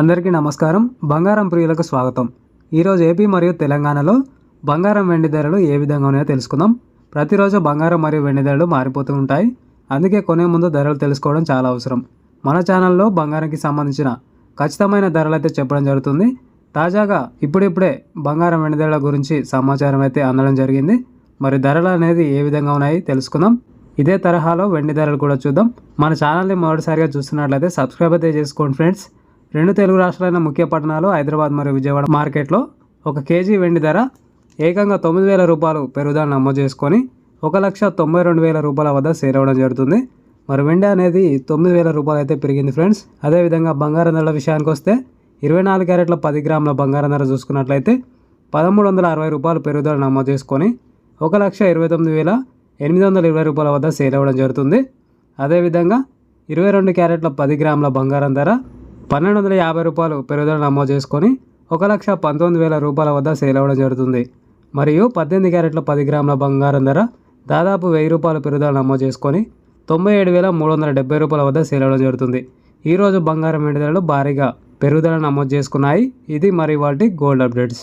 అందరికీ నమస్కారం. బంగారం ప్రియులకు స్వాగతం. ఈరోజు ఏపీ మరియు తెలంగాణలో బంగారం వెండి ధరలు ఏ విధంగా ఉన్నాయో తెలుసుకుందాం. ప్రతిరోజు బంగారం మరియు వెండి ధరలు మారిపోతూ ఉంటాయి. అందుకే కొనే ముందు ధరలు తెలుసుకోవడం చాలా అవసరం. మన ఛానల్లో బంగారంకి సంబంధించిన ఖచ్చితమైన ధరలు అయితే చెప్పడం జరుగుతుంది. తాజాగా ఇప్పుడిప్పుడే బంగారం వెండి ధరల గురించి సమాచారం అయితే అందడం జరిగింది. మరి ధరలు అనేది ఏ విధంగా ఉన్నాయి తెలుసుకుందాం. ఇదే తరహాలో వెండి ధరలు కూడా చూద్దాం. మన ఛానల్ని మొదటిసారిగా చూస్తున్నట్లయితే సబ్స్క్రైబ్ అయితే చేసుకోండి ఫ్రెండ్స్. రెండు తెలుగు రాష్ట్రాలైన ముఖ్య పట్టణాలు హైదరాబాద్ మరియు విజయవాడ మార్కెట్లో ఒక కేజీ వెండి ధర ఏకంగా తొమ్మిది వేల రూపాయలు పెరుగుదల నమోదు చేసుకొని ఒక లక్ష తొంభై రెండు వేల రూపాయల వద్ద సేల్ అవ్వడం జరుగుతుంది. మరి వెండి అనేది తొమ్మిది వేల రూపాయలు అయితే పెరిగింది ఫ్రెండ్స్. అదేవిధంగా బంగారం ధరల విషయానికి వస్తే ఇరవై నాలుగు క్యారెట్ల పది గ్రాముల బంగారం ధర చూసుకున్నట్లయితే పదమూడు వందల అరవై రూపాయలు పెరుగుదల నమోదు చేసుకొని ఒక లక్ష ఇరవై తొమ్మిది వేల ఎనిమిది వందల ఇరవై రూపాయల వద్ద సేల్ అవ్వడం జరుగుతుంది. అదేవిధంగా ఇరవై రెండు క్యారెట్ల పది గ్రాముల బంగారం ధర పన్నెండు వందల యాభై రూపాయలు పెరుగుదల నమోదు చేసుకొని ఒక లక్ష పంతొమ్మిది వేల రూపాయల వద్ద సేల్ అవ్వడం జరుగుతుంది. మరియు పద్దెనిమిది క్యారెట్ల పది గ్రాముల బంగారం ధర దాదాపు వెయ్యి రూపాయల పెరుగుదల నమోదు చేసుకొని తొంభై ఏడు వేల మూడు వందల డెబ్బై రూపాయల వద్ద సేల్ అవ్వడం జరుగుతుంది. ఈరోజు బంగారం వెండి ధరలు భారీగా పెరుగుదల నమోదు చేసుకున్నాయి. ఇది మరి వాటి గోల్డ్ అప్డేట్స్.